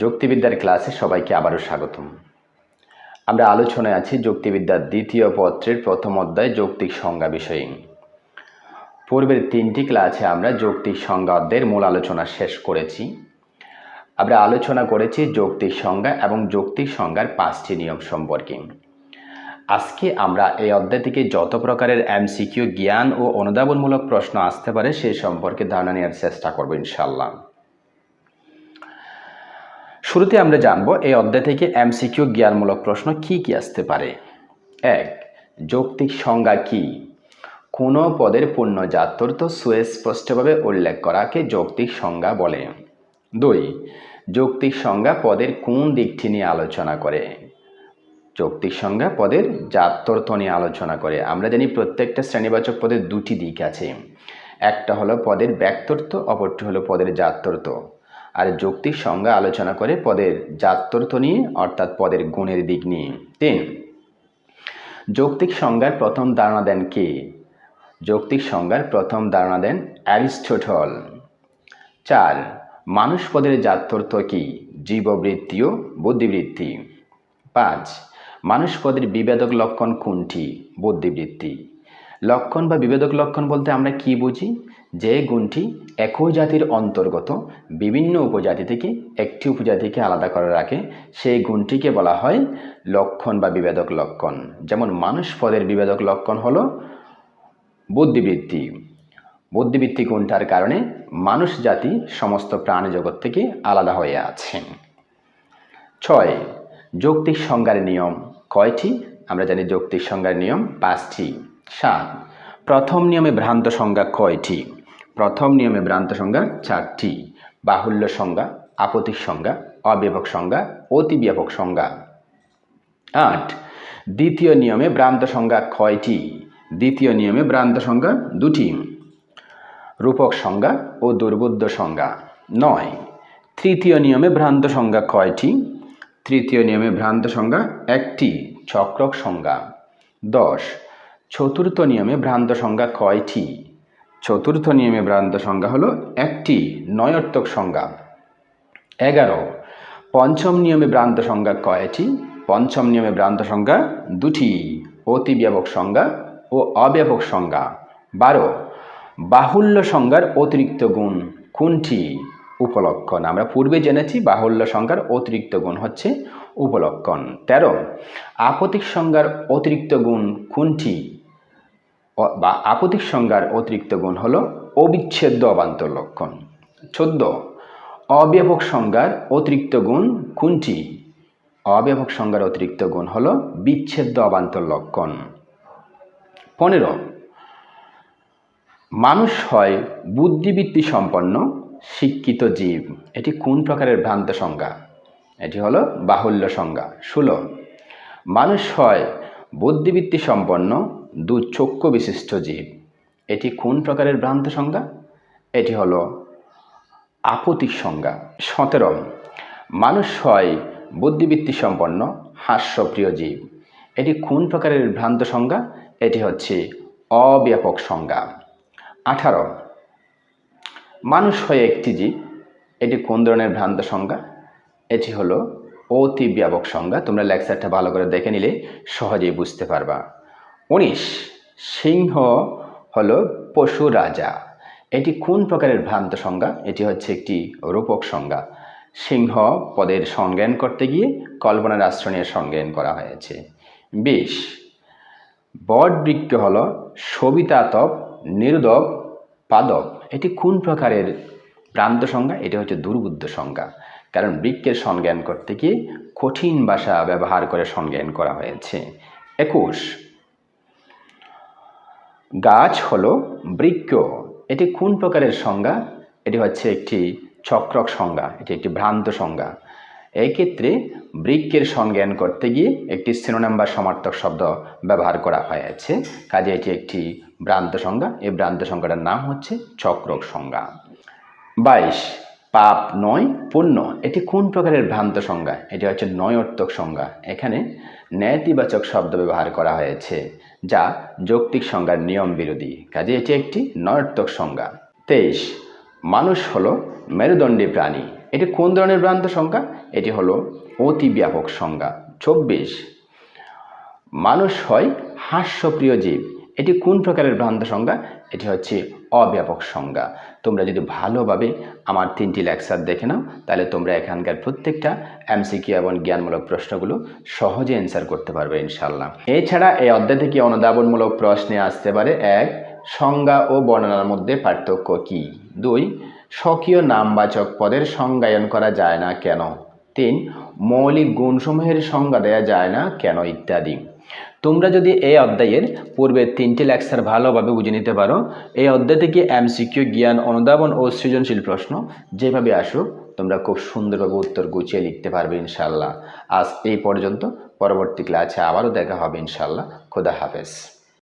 যুক্তিবিদ্যার ক্লাসে সবাইকে আবারও স্বাগতম। আমরা আলোচনায় আছি যুক্তিবিদ্যার দ্বিতীয় পত্রের প্রথম অধ্যায় যৌক্তিক সংজ্ঞা বিষয়ে। পূর্বের তিনটি ক্লাসে আমরা যৌক্তিক সংজ্ঞা অধ্যায়ের মূল আলোচনা শেষ করেছি। আমরা আলোচনা করেছি যৌক্তিক সংজ্ঞা এবং যৌক্তিক সংজ্ঞার পাঁচটি নিয়ম সম্পর্কে। আজকে আমরা এই অধ্যায় থেকে যত প্রকারের এমসিকিউ, জ্ঞান ও অনুধাবনমূলক প্রশ্ন আসতে পারে সে সম্পর্কে ধারণা নেওয়ার চেষ্টা করব ইনশাল্লাহ শুরুতে আমরা জানব এই অধ্যায় থেকে এমসিকিউ জ্ঞানমূলক প্রশ্ন কি কি আসতে পারে। এক, যৌক্তিক সংজ্ঞা কি? কোনো পদের পূর্ণ জাত্যর্থ সুস্পষ্টভাবে উল্লেখ করাকে যৌক্তিক সংজ্ঞা বলে। দুই, যৌক্তিক সংজ্ঞা পদের কোন দিকটি নিয়ে আলোচনা করে? যৌক্তিক সংজ্ঞা পদের জাত্যর্থ নিয়ে আলোচনা করে। আমরা জানি প্রত্যেকটা শ্রেণীবাচক পদের দুটি দিক আছে। একটা হলো পদের ব্যক্তর্থ অপরটি হলো পদের জাত্যর্থ আর যৌক্তিক সংজ্ঞা আলোচনা করে পদের জাত্যর্থ নিয়ে, অর্থাৎ পদের গুণের দিক নিয়ে। তিন, যৌক্তিক সংজ্ঞার প্রথম ধারণা দেন কে? যৌক্তিক সংজ্ঞার প্রথম ধারণা দেন অ্যারিস্টোটল। চার, মানুষ পদের জাত্যর্থ কি? জীববৃত্তি ও বুদ্ধিবৃত্তি। পাঁচ, মানুষ পদের বিভেদক লক্ষণ কোনটি? বুদ্ধিবৃত্তি। লক্ষণ বা বিভেদক লক্ষণ বলতে আমরা কি বুঝি? যে গুণটি একই জাতির অন্তর্গত বিভিন্ন উপজাতি থেকে একটি উপজাতিকে আলাদা করে রাখে, সেই গুণটিকে বলা হয় লক্ষণ বা বিভেদক লক্ষণ। যেমন মানুষ পদের বিভেদক লক্ষণ হলো বুদ্ধিবৃত্তি। বুদ্ধিবৃত্তি গুণটার কারণে মানুষ জাতি সমস্ত প্রাণী জগৎ থেকে আলাদা হয়ে আছে। ছয়, যৌক্তিক সংজ্ঞার নিয়ম। কয়টি? আমরা জানি যৌক্তিক সংজ্ঞার নিয়ম পাঁচটি। সাত, প্রথম নিয়মে ভ্রান্ত সংজ্ঞা কয়টি? প্রথম নিয়মে ভ্রান্ত সংজ্ঞা চারটি। বাহুল্য সংজ্ঞা, আপতিক সংজ্ঞা অব্যাপক সংজ্ঞা অতি ব্যাপক সংজ্ঞা। আট। দ্বিতীয় নিয়মে ভ্রান্ত সংজ্ঞা কয়টি? দ্বিতীয় নিয়মে ভ্রান্ত সংজ্ঞা দুটি। রূপক সংজ্ঞা ও দুর্বুদ্ধ সংজ্ঞা। নয়। তৃতীয় নিয়মে ভ্রান্ত সংজ্ঞা কয়টি? তৃতীয় নিয়মে ভ্রান্ত সংজ্ঞা একটি, চক্রক সংজ্ঞা। দশ। চতুর্থ নিয়মে ভ্রান্ত সংজ্ঞা কয়টি? চতুর্থ নিয়মে ভ্রান্ত সংজ্ঞা হলো একটি নয়র্থক সংজ্ঞা। এগারো, পঞ্চম নিয়মে ভ্রান্ত সংজ্ঞা কয়টি? পঞ্চম নিয়মে ভ্রান্ত সংজ্ঞা দুটি অতি ব্যাপক সংজ্ঞা ও অব্যাপক সংজ্ঞা। বারো, বাহুল্য সংজ্ঞার অতিরিক্ত গুণ কোনটি? উপলক্ষণ, আমরা পূর্বে জেনেছি বাহুল্য সংজ্ঞার অতিরিক্ত গুণ হচ্ছে উপলক্ষণ। তেরো, আপতিক সংজ্ঞার অতিরিক্ত গুণ কোনটি? বা আপতিক সংজ্ঞার অতিরিক্ত গুণ হল অবিচ্ছেদ্য অবান্তর লক্ষণ। চোদ্দ, অব্যাপক সংজ্ঞার অতিরিক্ত গুণ কোনটি? অব্যাপক সংজ্ঞার অতিরিক্ত গুণ হল বিচ্ছেদ্য অবান্তর লক্ষণ। পনেরো, মানুষ হয় বুদ্ধিবৃত্তি সম্পন্ন, শিক্ষিত জীব। এটি কোন প্রকারের ভ্রান্ত সংজ্ঞা? এটি হলো বাহুল্য সংজ্ঞা। ষোলো, মানুষ হয় বুদ্ধিবৃত্তি সম্পন্ন দু চক্ষু বিশিষ্ট জীব। এটি কোন প্রকারের ভ্রান্ত সংজ্ঞা? এটি হলো আপতিক সংজ্ঞা। সতেরো, মানুষ হয় বুদ্ধিবৃত্তি সম্পন্ন, হাস্যপ্রিয় জীব। এটি কোন প্রকারের ভ্রান্ত সংজ্ঞা? এটি হচ্ছে অব্যাপক সংজ্ঞা। আঠারো, মানুষ হয়ে একটি জীব। এটি কোন ধরনের ভ্রান্ত সংজ্ঞা? এটি হলো অতি ব্যাপক সংজ্ঞা। তোমরা লেকচারটা ভালো করে দেখে নিলে সহজেই বুঝতে পারবা। উনিশ। সিংহ হলো পশু রাজা। এটি কোন প্রকারের ভ্রান্ত সংজ্ঞা? এটি হচ্ছে একটি রূপক সংজ্ঞা। সিংহ পদের সংজ্ঞান করতে গিয়ে কল্পনার আশ্রয় নিয়ে সংজ্ঞান করা হয়েছে। বিশ। বট বৃক্ষ হল সবিতাতপ নিরুদব পাদব এটি কোন প্রকারের প্রান্ত সংজ্ঞা? এটি হচ্ছে দুর্বুদ্ধ সংজ্ঞা। কারণ বৃক্ষের সংজ্ঞান করতে গিয়ে কঠিন ভাষা ব্যবহার করে সংজ্ঞান করা হয়েছে। একুশ। গাছ হলো বৃক্ষ। এটি কোন প্রকারের সংজ্ঞা? এটি হচ্ছে একটি চক্রক সংজ্ঞা, এটি একটি ভ্রান্ত সংজ্ঞা। এই ক্ষেত্রে বৃক্ষের সংজ্ঞান করতে গিয়ে একটি সিনোনাম বা সমার্থক শব্দ ব্যবহার করা হয়েছে। কাজে এটি একটি ভ্রান্ত সংজ্ঞা। এই ভ্রান্ত সংজ্ঞাটার নাম হচ্ছে চক্রক সংজ্ঞা। বাইশ। পাপ নয়, পুণ্য। এটি কোন প্রকারের ভ্রান্ত সংজ্ঞা? এটি হচ্ছে নয়র্থক সংজ্ঞা। এখানে ন্যায়তিবাচক শব্দ ব্যবহার করা হয়েছে, যা যৌক্তিক সংজ্ঞার নিয়ম বিরোধী। কাজে এটি একটি নয়র্থক সংজ্ঞা। তেইশ, মানুষ হলো মেরুদণ্ডী প্রাণী। এটি কোন ধরনের ভ্রান্ত সংজ্ঞা? এটি হলো অতি ব্যাপক সংজ্ঞা। চব্বিশ, মানুষ হয় হাস্যপ্রিয় জীব। এটি কোন প্রকারের ভ্রান্ত সংজ্ঞা? এটি হচ্ছে অব্যাপক সংজ্ঞা। তোমরা যদি ভালোভাবে আমার তিনটি লেকচার দেখে নাও, তাহলে তোমরা এখানকার প্রত্যেকটা এমসিকিউ এবং জ্ঞানমূলক প্রশ্নগুলো সহজে অ্যান্সার করতে পারবে ইনশাল্লাহ এছাড়া এই অধ্যায় থেকে অনুধাবনমূলক প্রশ্নে আসতে পারে এক, সংজ্ঞা ও বর্ণনার মধ্যে পার্থক্য কি? দুই, স্বকীয় নামবাচক পদের সংজ্ঞায়ন করা যায় না কেন? তিন, মৌলিক গুণসমূহের সংজ্ঞা দেয়া যায় না কেন ইত্যাদি। তোমরা যদি এই অধ্যায়ের পূর্বে তিনটি লেকচার ভালোভাবে বুঝে নিতে পারো, এই অধ্যায় থেকে এমসিকিউ জ্ঞান, অনুধাবন ও সৃজনশীল প্রশ্ন যেভাবে আসুক, তোমরা খুব সুন্দরভাবে উত্তর গুছিয়ে লিখতে পারবে ইনশাল্লাহ আজ এই পর্যন্ত, পরবর্তী ক্লাসে আবারও দেখা হবে ইনশাল্লাহ খোদা হাফেজ।